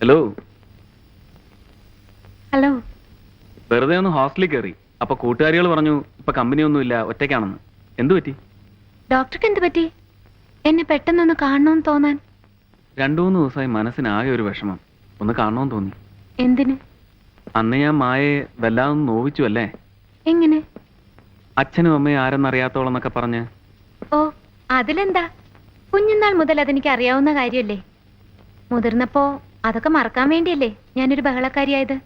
Hello hello വെറുതെ ഒന്ന് ഹോസ്റ്റലിൽ കയറി അപ്പൊ കൂട്ടുകാരികൾ പറഞ്ഞു ഇപ്പൊ കമ്പനി കമ്പനിയൊന്നുമില്ല ഒറ്റയ്ക്കാണെന്ന്. എന്തു പറ്റി? ഡോക്ടർക്ക് എന്ത് പറ്റി? എന്നെ പെട്ടെന്നൊന്ന് കാണണമെന്ന് തോന്നാൻ. രണ്ടു മൂന്ന് ദിവസമായി മനസ്സിനാകെ ഒരു വിഷമം. ഒന്ന് കാണണമെന്ന് തോന്നി. എന്തിന്? അന്ന് ഞാൻ മായയെ വല്ലാതെ നോവിച്ചു അല്ലേ? എങ്ങനെ? അച്ഛനും അമ്മയും ആരെന്നറിയാത്തോളം എന്നൊക്കെ പറഞ്ഞ്. ഓ അതിലെന്താ? കുഞ്ഞുനാൾ മുതൽ അതെനിക്ക് അറിയാവുന്ന കാര്യമല്ലേ മുതിർന്നപ്പോ അതൊക്കെ മറക്കാൻ വേണ്ടിയല്ലേ ഞാനൊരു ബഹളക്കാരിയായത്?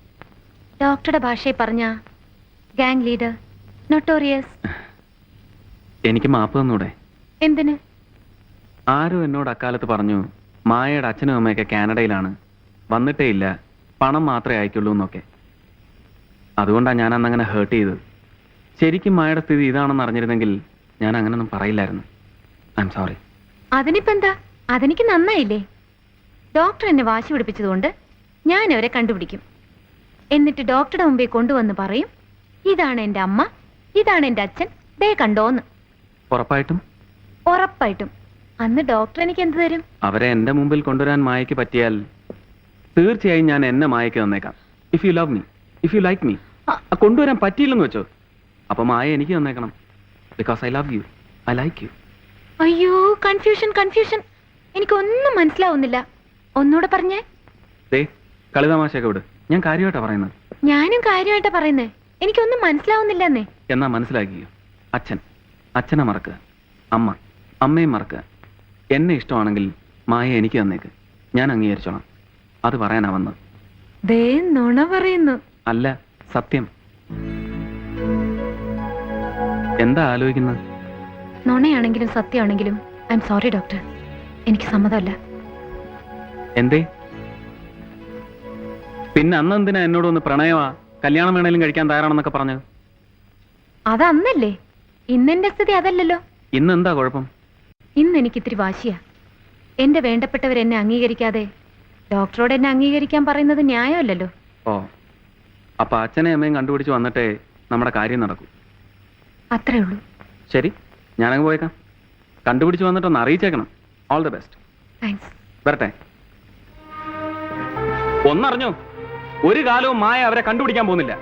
ഡോക്ടറുടെ ഭാഷയിൽ പറഞ്ഞ ഗാങ് ലീഡർ നൊട്ടോറിയസ് എനിക്ക് മാപ്പ് തന്നൂടെ? എന്തിന്? ആരും എന്നോട് അക്കാലത്ത് പറഞ്ഞു മായയുടെ അച്ഛനും അമ്മയൊക്കെ കാനഡയിലാണ്. വന്നിട്ടേ ഇല്ല പണം മാത്രമേ അയക്കുള്ളൂ എന്നൊക്കെ. അതുകൊണ്ടാണ് ഞാൻ അന്നങ്ങനെ ഹേർട്ട് ചെയ്തത് ശരിക്കും മായയുടെ സ്ഥിതി ഇതാണെന്ന് അറിഞ്ഞിരുന്നെങ്കിൽ ഞാൻ അങ്ങനൊന്നും പറയില്ലായിരുന്നു. ഐ എം സോറി അതിനിപ്പെന്താ? അതെനിക്ക് നന്നായില്ലേ? ഡോക്ടർ എന്നെ വാശി പിടിപ്പിച്ചതുകൊണ്ട് ഞാൻ അവരെ കണ്ടുപിടിക്കും. എന്നിട്ട് ഡോക്ടറുടെ മുമ്പേ കൊണ്ടുവന്ന് പറയും ഇതാണ് എന്റെ അമ്മ ഇതാണ് എന്റെ അച്ഛൻ ദേ കണ്ടോന്ന്. ഉറപ്പായിട്ടും? ഉറപ്പായിട്ടും. അന്ന് ഡോക്ടർ എനിക്ക് എന്ത് തരും? അവരെ എന്റെ മുമ്പിൽ കൊണ്ടുവരാൻ മായയ്ക്ക് പറ്റിയാൽ തീർച്ചയായും ഞാൻ എന്നെ മായയ്ക്ക് തന്നേക്കാം. If you love me if you like me കൊണ്ടുവരാൻ പറ്റിയില്ലെന്ന് വെച്ചോ? അപ്പൊ മായ എനിക്ക് തന്നേക്കണം. Because I love you I like you അയ്യോ കൺഫ്യൂഷൻ കൺഫ്യൂഷൻ എനിക്കൊന്നും മനസ്സിലാവുന്നില്ല. ഒന്നുകൂടെ പറഞ്ഞേ. കളിതമാശയൊക്കെ വിട്. ഞാൻ കാര്യമായിട്ടാ പറയുന്നത്. ഞാനും കാര്യമായിട്ടാ പറയുന്നേ. എനിക്കൊന്നും മനസ്സിലാവുന്നില്ല എന്നേ എന്നാ മനസ്സിലാക്കിയോ അച്ഛൻ. അച്ഛനെ മറക്കുക അമ്മ. അമ്മയും മറക്കുക എന്നെ ഇഷ്ടമാണെങ്കിൽ മായ എനിക്ക് തന്നേക്ക്. ഞാൻ അംഗീകരിച്ചോളാം. അത് പറയാനാ വന്നത്. ദേ നുണ പറയുന്നു. അല്ല സത്യം. എന്താ ആലോചിക്കുന്നത്? നുണയാണെങ്കിലും സത്യമാണെങ്കിലും ഐ എം സോറി ഡോക്ടർ. എനിക്ക് സമ്മതമല്ല. എന്തേ? പിന്നെ അന്ന് എന്തിനാ എന്നോട് ഒന്ന് പ്രണയമാ? കല്യാണം വേണേലും കഴിക്കാൻ തയ്യാറാണെന്നൊക്കെ പറഞ്ഞത്? അതന്നല്ലേ ഇന്നെന്റെ സ്ഥിതി അതല്ലല്ലോ. ഇന്ന് എന്താ കുഴപ്പം? ഇന്ന് എനിക്ക് ഇത്തിരി വാശിയാ. എന്റെ വേണ്ടപ്പെട്ടവർ എന്നെ അംഗീകരിക്കാതെ ഡോക്ടറോട് എന്നെ അംഗീകരിക്കാൻ പറയുന്നത് ന്യായമല്ലല്ലോ. ഓ അപ്പൊ അച്ഛനെ അമ്മയും കണ്ടുപിടിച്ച് വന്നിട്ടേ നമ്മുടെ കാര്യം നടക്കൂ. അത്രേ ഉള്ളൂ. ശരി ഞാനങ്ങ് പോയേക്കാം. കണ്ടുപിടിച്ച് വന്നിട്ടൊന്ന് അറിയിച്ചേക്കണം. ഓൾ ദി ബെസ്റ്റ് താങ്ക്സ് വരട്ടെ. ഒന്നറിഞ്ഞോ. ഒരു കാലവും മായ അവരെ കണ്ടുപിടിക്കാൻ പോകുന്നില്ല.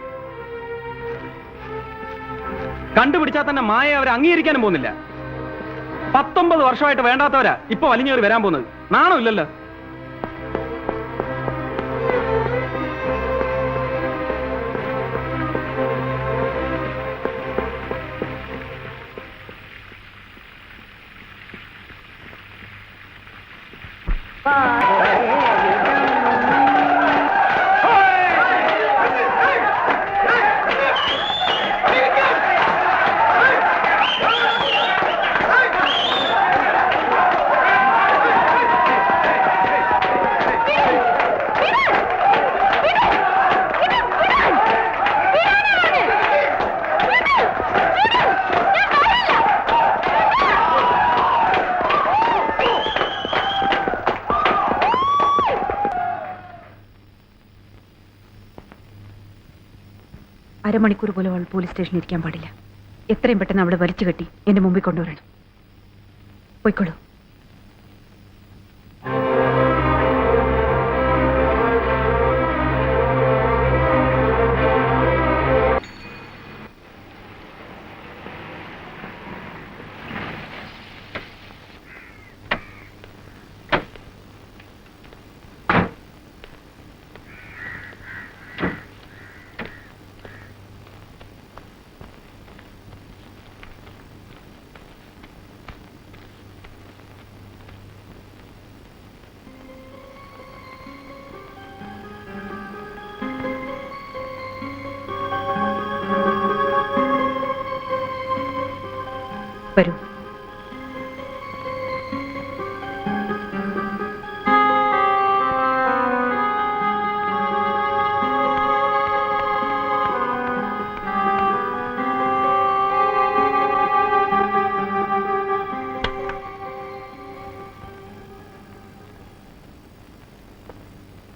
കണ്ടുപിടിച്ചാൽ തന്നെ മായ അവരെ അംഗീകരിക്കാനും പോകുന്നില്ല. പത്തൊമ്പത് വർഷമായിട്ട് വേണ്ടാത്തവരാ ഇപ്പൊ വലിഞ്ഞേറി വരാൻ പോകുന്നത്. നാണോ ഇല്ലല്ലോ അരമണിക്കൂർ പോലും അവൾ പോലീസ് സ്റ്റേഷനിൽ ഇരിക്കാൻ പാടില്ല. എത്രയും പെട്ടെന്ന് അവളെ വലിച്ചു കെട്ടി എന്റെ മുമ്പിൽ കൊണ്ടുവരണം. പോയിക്കോളൂ.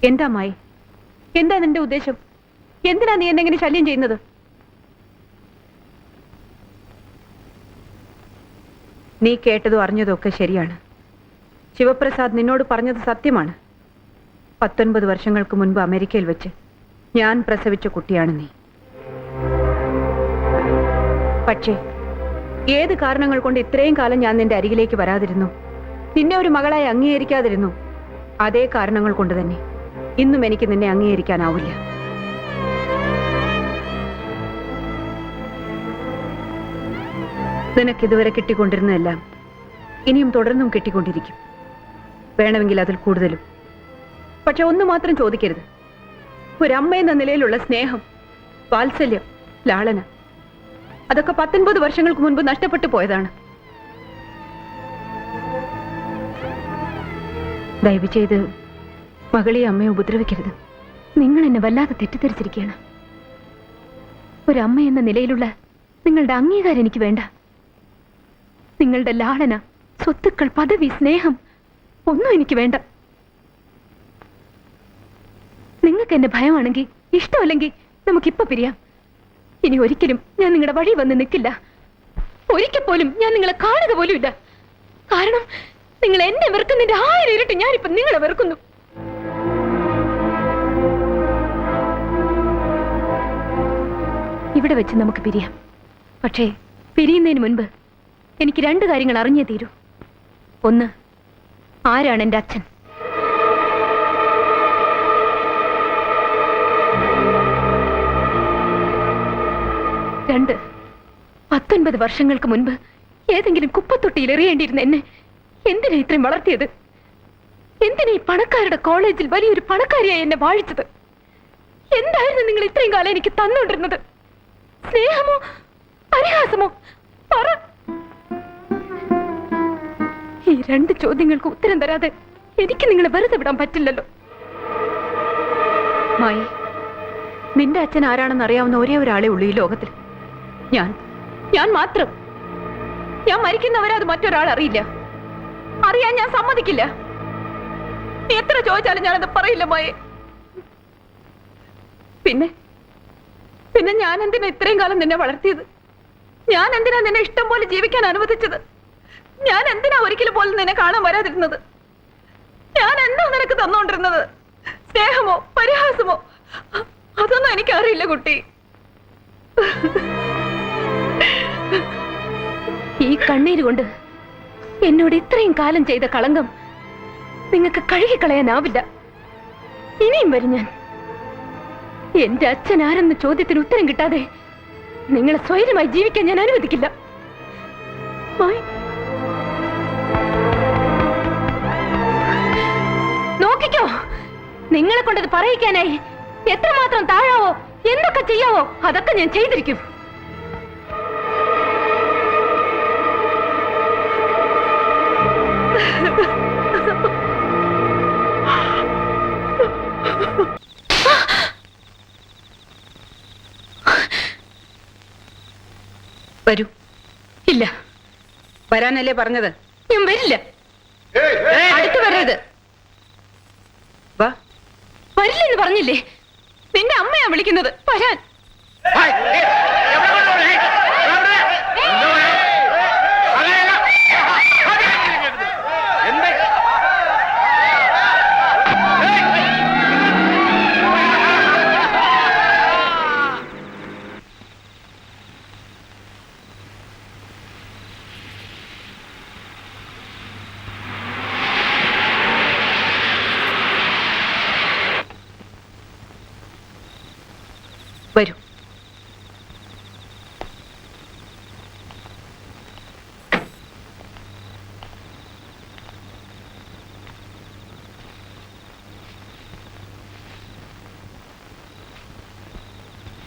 എന്താ മായി എന്താ നിന്റെ ഉദ്ദേശം? എന്തിനാ നീ എന്നെങ്ങനെ ശല്യം ചെയ്യുന്നത്? നീ കേട്ടതും അറിഞ്ഞതും ഒക്കെ ശരിയാണ്. ശിവപ്രസാദ് നിന്നോട് പറഞ്ഞത് സത്യമാണ്. പത്തൊൻപത് വർഷങ്ങൾക്ക് മുൻപ് അമേരിക്കയിൽ വെച്ച് ഞാൻ പ്രസവിച്ച കുട്ടിയാണ് നീ. പക്ഷേ ഏത് കാരണങ്ങൾ കൊണ്ട് ഇത്രയും കാലം ഞാൻ നിന്റെ അരികിലേക്ക് വരാതിരുന്നു? നിന്നെ ഒരു മകളായി അംഗീകരിക്കാതിരുന്നു? അതേ കാരണങ്ങൾ കൊണ്ട് തന്നെ. ഇന്നും എനിക്ക് നിന്നെ അംഗീകരിക്കാനാവില്ല. നിനക്ക് ഇതുവരെ കിട്ടിക്കൊണ്ടിരുന്നതെല്ലാം ഇനിയും തുടർന്നും കിട്ടിക്കൊണ്ടിരിക്കും. വേണമെങ്കിൽ അതിൽ കൂടുതലും. പക്ഷെ ഒന്ന് മാത്രം ചോദിക്കരുത്. ഒരമ്മ എന്ന നിലയിലുള്ള സ്നേഹം വാത്സല്യം ലാളന അതൊക്കെ പത്തൊൻപത് വർഷങ്ങൾക്ക് മുൻപ് നഷ്ടപ്പെട്ടു പോയതാണ്. ദയവ് ചെയ്ത് മകളെ അമ്മയെ ഉപദ്രവിക്കരുത്. നിങ്ങൾ എന്നെ വല്ലാതെ തെറ്റിദ്ധരിച്ചിരിക്കുകയാണ്. ഒരമ്മ എന്ന നിലയിലുള്ള നിങ്ങളുടെ അംഗീകാരം എനിക്ക് വേണ്ട. നിങ്ങളുടെ ലാളന സ്വത്തുക്കൾ പദവി സ്നേഹം ഒന്നും എനിക്ക് വേണ്ട. നിങ്ങൾക്ക് എന്നെ ഭയമാണെങ്കിൽ ഇഷ്ടമല്ലെങ്കിൽ നമുക്കിപ്പോ പിരിയാം. ഇനി ഒരിക്കലും ഞാൻ നിങ്ങളുടെ വഴി വന്ന് നിൽക്കില്ല. ഒരിക്കൽ പോലും ഞാൻ നിങ്ങളെ കാണുക പോലും ഇല്ല കാരണം നിങ്ങൾ എന്നെ വെറുക്കുന്നതിന്റെ ആയിരം ഇരട്ടി ഞാനിപ്പോ നിങ്ങളെ വെറുക്കുന്നു. ഇവിടെ വെച്ച് നമുക്ക് പിരിയാം. പക്ഷേ പിരിയുന്നതിന് മുൻപ് എനിക്ക് രണ്ട് കാര്യങ്ങൾ അറിഞ്ഞേ തീരൂ. ഒന്ന് ആരാണ് എന്റെ അച്ഛൻ? രണ്ട് പത്തൊൻപത് വർഷങ്ങൾക്ക് മുൻപ് ഏതെങ്കിലും കുപ്പത്തൊട്ടിയിൽ എറിയേണ്ടിയിരുന്ന എന്നെ എന്തിനാ ഇത്രയും വളർത്തിയത്? എന്തിനാ ഈ പണക്കാരുടെ കോളേജിൽ വലിയൊരു പണക്കാരിയായി എന്നെ വാഴിച്ചത്? എന്തായിരുന്നു നിങ്ങൾ ഇത്രയും കാലം എനിക്ക് തന്നുകൊണ്ടിരുന്നത്? സ്നേഹമോ? പരിഹാസമോ? പറ. ഈ രണ്ട് ചോദ്യങ്ങൾക്ക് ഉത്തരം തരാതെ എനിക്ക് നിങ്ങളെ വെറുതെ വിടാൻ പറ്റില്ലല്ലോ. മായി നിന്റെ അച്ഛൻ ആരാണെന്ന് അറിയാവുന്ന ഒരേ ഒരാളെ ഉള്ളൂ ഈ ലോകത്തിൽ. ഞാൻ. ഞാൻ മാത്രം. ഞാൻ മരിക്കുന്നവരെ അത് മറ്റൊരാൾ അറിയില്ല. അറിയാൻ ഞാൻ സമ്മതിക്കില്ല. എത്ര ചോദിച്ചാലും ഞാനത് പറയില്ല മായി. പിന്നെ? പിന്നെ ഞാൻ എന്തിനാ ഇത്രയും കാലം നിന്നെ വളർത്തിയത്? ഞാൻ എന്തിനാ നിന്നെ ഇഷ്ടം പോലെ ജീവിക്കാൻ അനുവദിച്ചത്? ഞാൻ എന്തിനാ ഒരിക്കലും പോലും നിന്നെ കാണാൻ വരാതിരുന്നത്? ഞാൻ എന്താ നിനക്ക് തന്നോണ്ടിരുന്നത്? സ്നേഹമോ പരിഹാസമോ? അതൊന്നും എനിക്കറിയില്ല കുട്ടി. ഈ കണ്ണീര് കൊണ്ട് എന്നോട് ഇത്രയും കാലം ചെയ്ത കളങ്കം നിങ്ങൾക്ക് കഴുകിക്കളയാനാവില്ല. ഇനിയും വരും ഞാൻ. എന്റെ അച്ഛൻ ആരെന്ന ചോദ്യത്തിന് ഉത്തരം കിട്ടാതെ നിങ്ങളെ സ്വൈരമായി ജീവിക്കാൻ ഞാൻ അനുവദിക്കില്ല. നോക്കിക്കോ. നിങ്ങളെ കൊണ്ടത് പറയിക്കാനായി എത്രമാത്രം താഴാവോ എന്തൊക്കെ ചെയ്യാവോ അതൊക്കെ ഞാൻ ചെയ്തിരിക്കും. വരൂ. ഇല്ല. വരാനല്ലേ പറഞ്ഞത്? ഞാൻ വരില്ല. അടുത്ത് വരരുത്. വാ. വരില്ലെന്ന് പറഞ്ഞില്ലേ? നിന്റെ അമ്മയാ വിളിക്കുന്നത്. വരാൻ.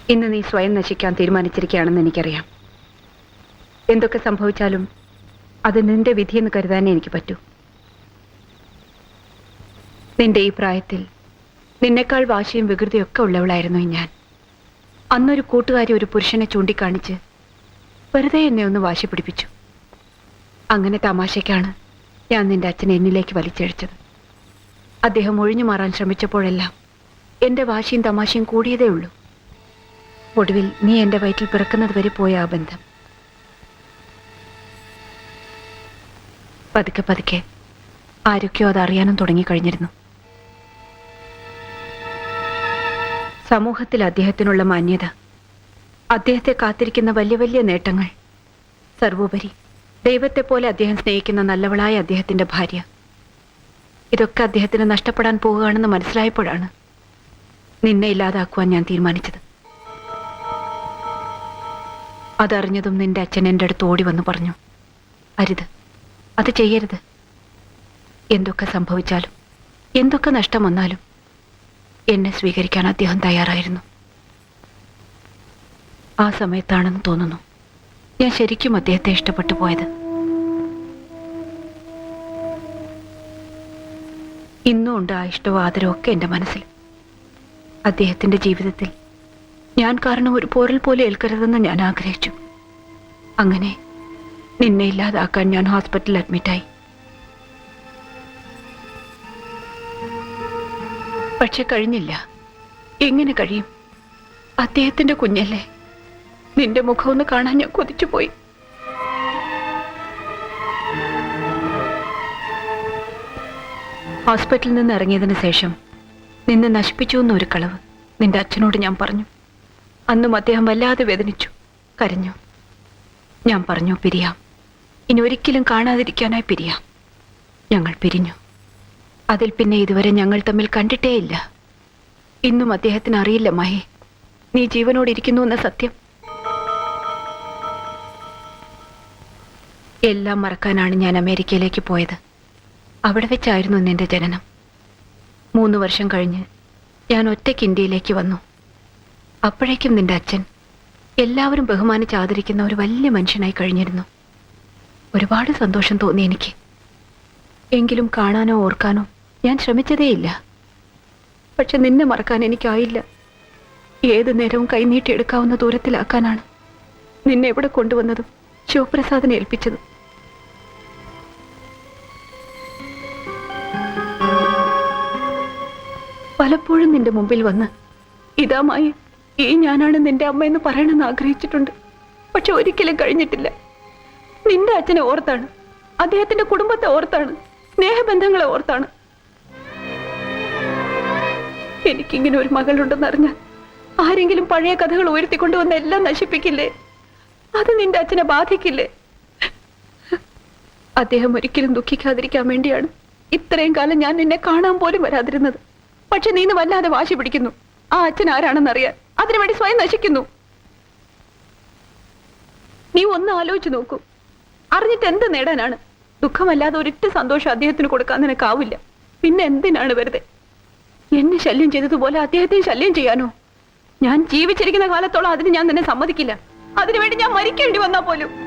ഇന്ന് നീ സ്വയം നശിക്കാൻ തീരുമാനിച്ചിരിക്കുകയാണെന്ന് എനിക്കറിയാം. എന്തൊക്കെ സംഭവിച്ചാലും അത് നിന്റെ വിധിയെന്ന് കരുതാനേ എനിക്ക് പറ്റൂ. നിന്റെ ഈ പ്രായത്തിൽ നിന്നെക്കാൾ വാശിയും വികൃതിയൊക്കെ ഉള്ളവളായിരുന്നു ഞാൻ. അന്നൊരു കൂട്ടുകാരി ഒരു പുരുഷനെ ചൂണ്ടിക്കാണിച്ച് വെറുതെ എന്നെ ഒന്ന് വാശി പിടിപ്പിച്ചു. അങ്ങനെ തമാശയ്ക്കാണ് ഞാൻ നിന്റെ അച്ഛനെ എന്നിലേക്ക് വലിച്ചഴിച്ചത്. അദ്ദേഹം ഒഴിഞ്ഞു മാറാൻ ശ്രമിച്ചപ്പോഴെല്ലാം എന്റെ വാശിയും തമാശയും കൂടിയതേ ഉള്ളൂ. ഒടുവിൽ നീ എന്റെ വയറ്റിൽ പിറക്കുന്നത് വരെ പോയ ആ ബന്ധം. പതുക്കെ പതുക്കെ ആരൊക്കെയോ അത് അറിയാനും തുടങ്ങിക്കഴിഞ്ഞിരുന്നു. സമൂഹത്തിൽ അദ്ദേഹത്തിനുള്ള മാന്യത അദ്ദേഹത്തെ കാത്തിരിക്കുന്ന വലിയ വലിയ നേട്ടങ്ങൾ സർവോപരി ദൈവത്തെ പോലെ അദ്ദേഹം സ്നേഹിക്കുന്ന നല്ലവളായ അദ്ദേഹത്തിന്റെ ഭാര്യ. ഇതൊക്കെ അദ്ദേഹത്തിന് നഷ്ടപ്പെടാൻ പോവുകയാണെന്ന് മനസ്സിലായപ്പോഴാണ് നിന്നെ ഇല്ലാതാക്കുവാൻ ഞാൻ തീരുമാനിച്ചത്. അതറിഞ്ഞതും നിന്റെ അച്ഛൻ എന്റെ അടുത്ത് ഓടി വന്ന് പറഞ്ഞു അരുത് അത് ചെയ്യരുത്. എന്തൊക്കെ സംഭവിച്ചാലും എന്തൊക്കെ നഷ്ടം വന്നാലും എന്നെ സ്വീകരിക്കാൻ അദ്ദേഹം തയ്യാറായിരുന്നു. ആ സമയത്താണെന്ന് തോന്നുന്നു ഞാൻ ശരിക്കും അദ്ദേഹത്തെ ഇഷ്ടപ്പെട്ടു പോയത്. ഇന്നും ഉണ്ട് ആ ഇഷ്ടവും ആദരവും ഒക്കെ എന്റെ മനസ്സിൽ. അദ്ദേഹത്തിന്റെ ജീവിതത്തിൽ ഞാൻ കാരണം ഒരു പോരൽ പോലെ ഏൽക്കരുതെന്ന് ഞാൻ ആഗ്രഹിച്ചു. അങ്ങനെ നിന്നെ ഇല്ലാതാക്കാൻ ഞാൻ ഹോസ്പിറ്റലിൽ അഡ്മിറ്റായി പക്ഷെ കഴിഞ്ഞില്ല. എങ്ങനെ കഴിയും? അദ്ദേഹത്തിന്റെ കുഞ്ഞല്ലേ? നിന്റെ മുഖം ഒന്ന് കാണാൻ ഞാൻ കൊതിച്ചുപോയി. ഹോസ്പിറ്റലിൽ നിന്ന് ഇറങ്ങിയതിന് ശേഷം നിന്നെ നശിപ്പിച്ചു എന്നൊരു കളവ് നിന്റെ അച്ഛനോട് ഞാൻ പറഞ്ഞു. അന്നും അദ്ദേഹം വല്ലാതെ വേദനിച്ചു. കരഞ്ഞു. ഞാൻ പറഞ്ഞു പിരിയാം. ഇനി ഒരിക്കലും കാണാതിരിക്കാനായി പിരിയാം. ഞങ്ങൾ പിരിഞ്ഞു. അതിൽ പിന്നെ ഇതുവരെ ഞങ്ങൾ തമ്മിൽ കണ്ടിട്ടേയില്ല. ഇന്നും അദ്ദേഹത്തിന് അറിയില്ല മഹേ. നീ ജീവനോട് ഇരിക്കുന്നു എന്ന സത്യം. എല്ലാം മറക്കാനാണ് ഞാൻ അമേരിക്കയിലേക്ക് പോയത്. അവിടെ വെച്ചായിരുന്നു നിന്റെ ജനനം. മൂന്ന് വർഷം കഴിഞ്ഞ് ഞാൻ ഒറ്റയ്ക്ക് ഇന്ത്യയിലേക്ക് വന്നു. അപ്പോഴേക്കും നിന്റെ അച്ഛൻ എല്ലാവരും ബഹുമാനിച്ച് ആദരിക്കുന്ന ഒരു വലിയ മനുഷ്യനായി കഴിഞ്ഞിരുന്നു. ഒരുപാട് സന്തോഷം തോന്നി എനിക്ക്. എങ്കിലും കാണാനോ ഓർക്കാനോ ഞാൻ ശ്രമിച്ചതേയില്ല. പക്ഷെ നിന്നെ മറക്കാൻ എനിക്കായില്ല. ഏത് നേരവും കൈനീട്ടിയെടുക്കാവുന്ന ദൂരത്തിലാക്കാനാണ് നിന്നെ എവിടെ കൊണ്ടുവന്നതും ശിവപ്രസാദിനെ ഏൽപ്പിച്ചതും. പലപ്പോഴും നിന്റെ മുമ്പിൽ വന്ന് ഇതാമായി ഈ ഞാനാണ് നിന്റെ അമ്മ എന്ന് പറയണമെന്ന് ആഗ്രഹിച്ചിട്ടുണ്ട്. പക്ഷെ ഒരിക്കലും കഴിഞ്ഞിട്ടില്ല. നിന്റെ അച്ഛനെ ഓർത്താണ്. അദ്ദേഹത്തിന്റെ കുടുംബത്തെ ഓർത്താണ്. സ്നേഹബന്ധങ്ങളെ ഓർത്താണ്. എനിക്കിങ്ങനെ ഒരു മകളുണ്ടെന്ന് അറിഞ്ഞാൽ ആരെങ്കിലും പഴയ കഥകൾ ഉയർത്തിക്കൊണ്ടുവന്ന് എല്ലാം നശിപ്പിക്കില്ലേ? അത് നിന്റെ അച്ഛനെ ബാധിക്കില്ലേ? അദ്ദേഹം ഒരിക്കലും ദുഃഖിക്കാതിരിക്കാൻ വേണ്ടിയാണ് ഇത്രയും കാലം ഞാൻ നിന്നെ കാണാൻ പോലും വരാതിരുന്നത്. പക്ഷെ നീന്ന് വല്ലാതെ വാശി പിടിക്കുന്നു. ആ അച്ഛൻ ആരാണെന്നറിയാൻ. അതിനുവേണ്ടി സ്വയം നശിക്കുന്നു. നീ ഒന്ന് ആലോചിച്ചു നോക്കൂ. അറിഞ്ഞിട്ട് എന്ത് നേടാനാണ്? ദുഃഖമല്ലാതെ ഒരിട്ട് സന്തോഷം അദ്ദേഹത്തിന് കൊടുക്കാൻ നിനക്കാവില്ല. പിന്നെ എന്തിനാണ് വെറുതെ? എന്നെ ശല്യം ചെയ്തതുപോലെ അദ്ദേഹത്തെ ശല്യം ചെയ്യാനോ? ഞാൻ ജീവിച്ചിരിക്കുന്ന കാലത്തോളം അതിന് ഞാൻ നിന്നെ സമ്മതിക്കില്ല. അതിനുവേണ്ടി ഞാൻ മരിക്കേണ്ടി വന്നാ പോലും.